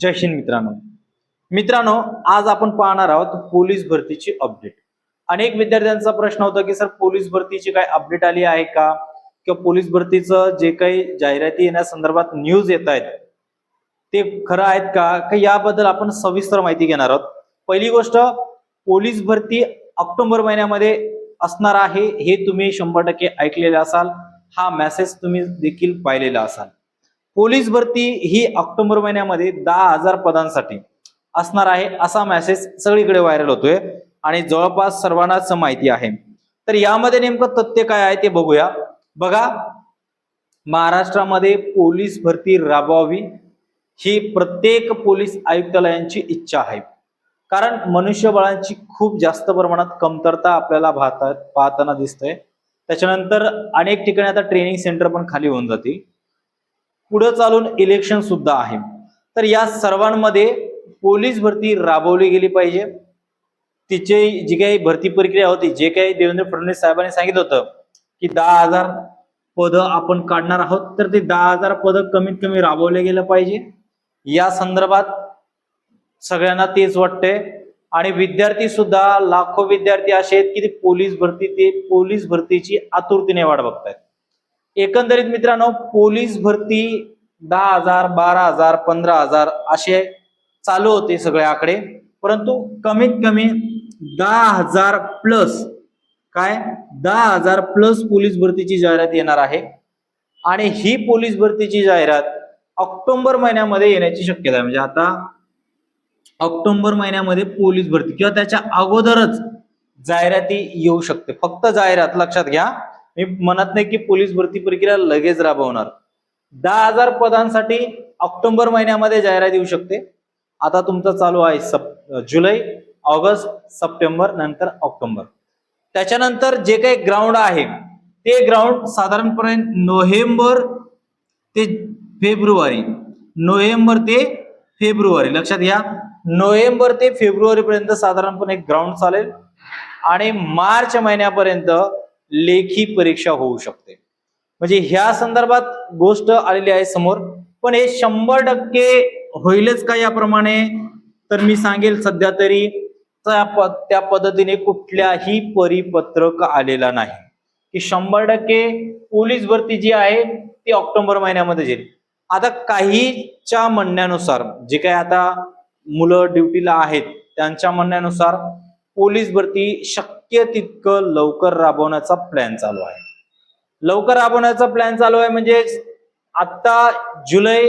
जय हिंद मित्रांनो. मित्रांनो आज आपण पाहणार आहोत पोलीस भरतीची अपडेट अनेक विद्यार्थ्यांचा प्रश्न होता की सर पोलीस भरतीची काय अपडेट आली आहे का? किंवा पोलीस भरतीचं जे काही जाहिराती येण्यासंदर्भात न्यूज येत आहेत ते खरं आहेत का? का याबद्दल आपण सविस्तर माहिती घेणार आहोत. पहिली गोष्ट पोलीस भरती ऑक्टोबर महिन्यामध्ये असणार आहे हे तुम्ही शंभर टक्के ऐकलेले असाल. हा मेसेज तुम्ही देखील पाहिलेला असाल. पोलीस भरती ही ऑक्टोबर महिन्यामध्ये दहा हजार पदांसाठी असणार आहे असा मेसेज सगळीकडे व्हायरल होतोय. आणि जवळपास सर्वांनाच माहिती आहे. तर यामध्ये नेमकं तथ्य काय आहे ते बघूया. बघा महाराष्ट्रामध्ये पोलीस भरती राबवावी ही प्रत्येक पोलीस आयुक्तालयांची इच्छा आहे. कारण मनुष्यबळांची खूप जास्त प्रमाणात कमतरता आपल्याला पाहता पाहताना दिसतंय. त्याच्यानंतर अनेक ठिकाणी आता ट्रेनिंग सेंटर पण खाली होऊन जातील. पुढे चालून इलेक्शन सुद्धा आहे. तर या सर्वांमध्ये पोलीस भरती राबवली गेली पाहिजे. तिचे जी काही भरती प्रक्रिया होती जे काही देवेंद्र फडणवीस साहेबांनी सांगितलं होतं की दहा हजार पद आपण काढणार आहोत तर ते दहा हजार पद कमीत कमी राबवले गेलं पाहिजे. या संदर्भात सगळ्यांना तेच वाटतंय. आणि विद्यार्थी सुद्धा लाखो विद्यार्थी असे आहेत की ते पोलीस भरती ते पोलीस भरतीची आतुरतेने वाट बघतायत. एकंदरीत मित्रांनो पोलीस भरती दहा हजार बारा हजार पंधरा हजार असे चालू होते सगळे आकडे. परंतु कमीत कमी दहा हजार प्लस काय? दहा हजार प्लस पोलीस भरतीची जाहिरात येणार आहे. आणि ही पोलीस भरतीची जाहिरात ऑक्टोबर महिन्यामध्ये येण्याची शक्यता आहे. म्हणजे आता ऑक्टोबर महिन्यामध्ये पोलीस भरती किंवा त्याच्या अगोदरच जाहिराती येऊ शकते. फक्त जाहिरात लक्षात घ्या. मी म्हणत नाही की पोलीस भरती प्रक्रिया लगेच राबवणार. दहा हजार पदांसाठी ऑक्टोबर महिन्यामध्ये जाहिरात येऊ शकते. आता तुमचं चालू आहे सप जुलै ऑगस्ट सप्टेंबर नंतर ऑक्टोबर. त्याच्यानंतर जे काही ग्राउंड आहे ते ग्राउंड साधारणपणे नोव्हेंबर ते फेब्रुवारी. नोव्हेंबर ते फेब्रुवारी. लक्षात घ्या नोव्हेंबर ते फेब्रुवारी पर्यंत साधारणपणे ग्राउंड चालेल. आणि मार्च महिन्यापर्यंत लेखी परीक्षा होऊ शकते. म्हणजे ह्या संदर्भात गोष्ट आलेली आहे समोर पण हे शंभर टक्के होईलच का याप्रमाणे? तर मी सांगेल सध्या तरी त्या त्या पद्धतीने कुठल्याही परिपत्रक आलेला नाही. की शंभर टक्के पोलीस भरती जी आहे ती ऑक्टोबर महिन्यामध्ये येईल आता काहीच्या म्हणण्यानुसार जे काही आता मुलं ड्युटीला आहेत त्यांच्या म्हणण्यानुसार पोलीस भरती शक्य तितकं लवकर राबवण्याचा प्लॅन चालू आहे. लवकर राबवण्याचा प्लॅन चालू आहे म्हणजे आता जुलै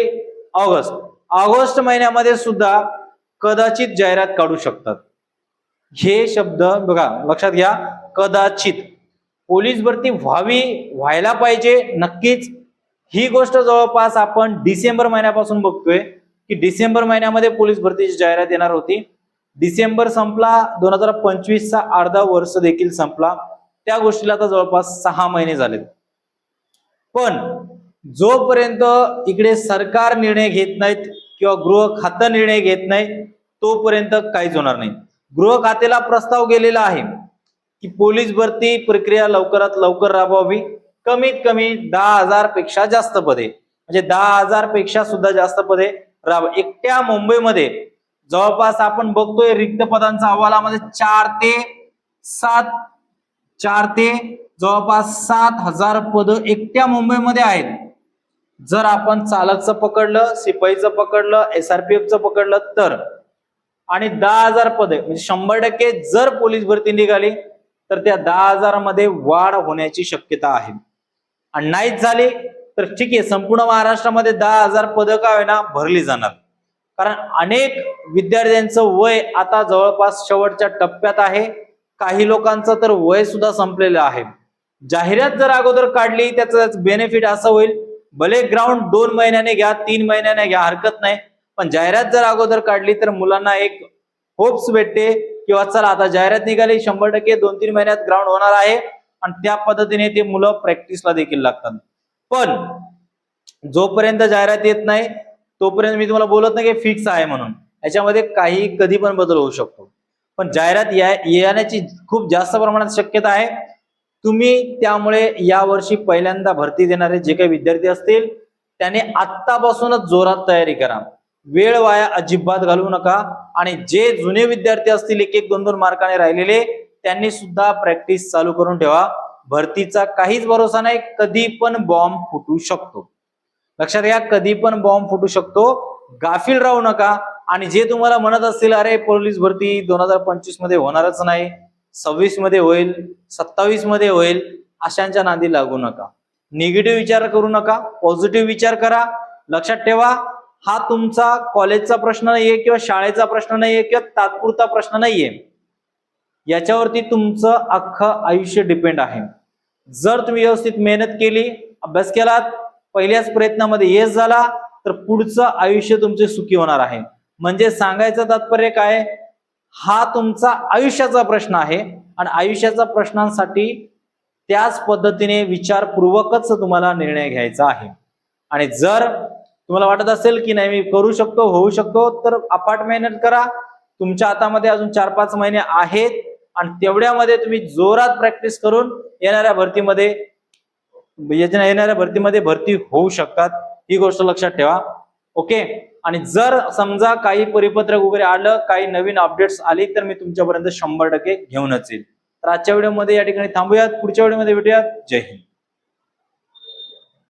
ऑगस्ट. ऑगस्ट महिन्यामध्ये सुद्धा कदाचित जाहिरात काढू शकतात. हे शब्द बघा लक्षात घ्या कदाचित. पोलीस भरती व्हावी व्हायला पाहिजे नक्कीच. ही गोष्ट जवळपास आपण डिसेंबर महिन्यापासून बघतोय की डिसेंबर महिन्यामध्ये पोलीस भरतीची जाहिरात येणार होती. डिसेंबर संपला दोन हजार पंचवीसचा अर्धा वर्ष देखील संपला. त्या गोष्टीला आता जवळपास सहा महिने झालेत. पण जोपर्यंत इकडे सरकार निर्णय घेत नाहीत किंवा गृह खातं निर्णय घेत नाही तोपर्यंत काहीच होणार नाही. गृह खात्याला प्रस्ताव गेलेला आहे की पोलीस भरती प्रक्रिया लवकरात लवकर राबवावी. कमीत कमी दहा हजारपेक्षा जास्त पदे. म्हणजे दहा हजारपेक्षा सुद्धा जास्त पदे राब एकट्या मुंबईमध्ये जवळपास आपण बघतोय रिक्त पदांचा अहवालामध्ये चार ते सात चार ते जवळपास सात हजार पद एकट्या मुंबईमध्ये आहेत. जर आपण चालकचं पकडलं सिपाईचं पकडलं एसआरपीएफचं पकडलं तर. आणि दहा हजार पदे म्हणजे शंभर टक्के जर पोलीस भरती निघाली तर त्या दहा हजारामध्ये वाढ होण्याची शक्यता आहे. आणि नाहीच झाली तर ठीक आहे संपूर्ण महाराष्ट्रामध्ये दहा हजार पदं का होईना भरली जाणार. कारण अनेक विद्यार्थ्यांचं वय आता जवळपास शेवटच्या टप्प्यात आहे. काही लोकांचं तर वय सुद्धा संपलेलं आहे. जाहिरात जर अगोदर काढली त्याचं बेनिफिट असं होईल. भले ग्राउंड दोन महिन्याने घ्या तीन महिन्याने घ्या हरकत नाही. पण जाहिरात जर अगोदर काढली तर मुलांना एक होप्स भेटते किंवा चला आता जाहिरात निघाली शंभर टक्के दोन तीन महिन्यात ग्राउंड होणार आहे. आणि त्या पद्धतीने ते मुलं प्रॅक्टिसला देखील लागतात. पण जोपर्यंत जाहिरात येत नाही तोपर्यंत मी तुम्हाला बोलत नाही की फिक्स आहे म्हणून. याच्यामध्ये काही कधी पण बदल होऊ शकतो. पण जाहिरात येण्याची खूप जास्त प्रमाणात शक्यता आहे. तुम्ही त्यामुळे यावर्षी पहिल्यांदा भरती देणारे जे काही विद्यार्थी असतील त्याने आत्तापासूनच जोरात तयारी करा. वेळ वाया अजिबात घालवू नका. आणि जे जुने विद्यार्थी असतील एक एक दोन दोन मार्काने राहिलेले त्यांनी सुद्धा प्रॅक्टिस चालू करून ठेवा. भरतीचा काहीच भरोसा नाही. कधी पण बॉम्ब फुटू शकतो. लक्षात घ्या कधी पण बॉम्ब फुटू शकतो. गाफील राहू नका. आणि जे तुम्हाला म्हणत असतील अरे पोलीस भरती दोन हजार पंचवीसमध्ये होणारच नाही. सव्वीसमध्ये होईल सत्तावीसमध्ये होईल अशांच्या नादी लागू नका. निगेटिव्ह विचार करू नका. पॉझिटिव्ह विचार करा. लक्षात ठेवा हा तुमचा कॉलेजचा प्रश्न नाहीये किंवा शाळेचा प्रश्न नाहीये किंवा तात्पुरता प्रश्न नाहीये. याच्यावरती तुमचं अख्खं आयुष्य डिपेंड आहे. जर तुम्ही व्यवस्थित मेहनत केली अभ्यास केलात पहिल्याच प्रयत्नामध्ये यश झाला तर पुढचं आयुष्य तुमचे सुखी होणार आहे. म्हणजे सांगायचं तात्पर्य काय? हा तुमचा आयुष्याचा प्रश्न आहे. आणि आयुष्याच्या प्रश्नांसाठी त्याच पद्धतीने विचारपूर्वकच तुम्हाला निर्णय घ्यायचा आहे. आणि जर तुम्हाला वाटत असेल की नाही मी करू शकतो होऊ शकतो तर अपाट मेहनत करा. तुमच्या हातामध्ये अजून चार पाच महिने आहेत. आणि तेवढ्यामध्ये तुम्ही जोरात प्रॅक्टिस करून येणाऱ्या भरतीमध्ये योजना येणाऱ्या भरतीमध्ये भरती होऊ शकतात. ही गोष्ट लक्षात ठेवा. ओके? आणि जर समजा काही परिपत्रक वगैरे आलं काही नवीन अपडेट्स आली तर मी तुमच्यापर्यंत शंभर टक्के घेऊनच येईल. तर आजच्या व्हिडिओमध्ये या ठिकाणी थांबूयात. पुढच्या व्हिडिओमध्ये भेटूयात. जय हिंद.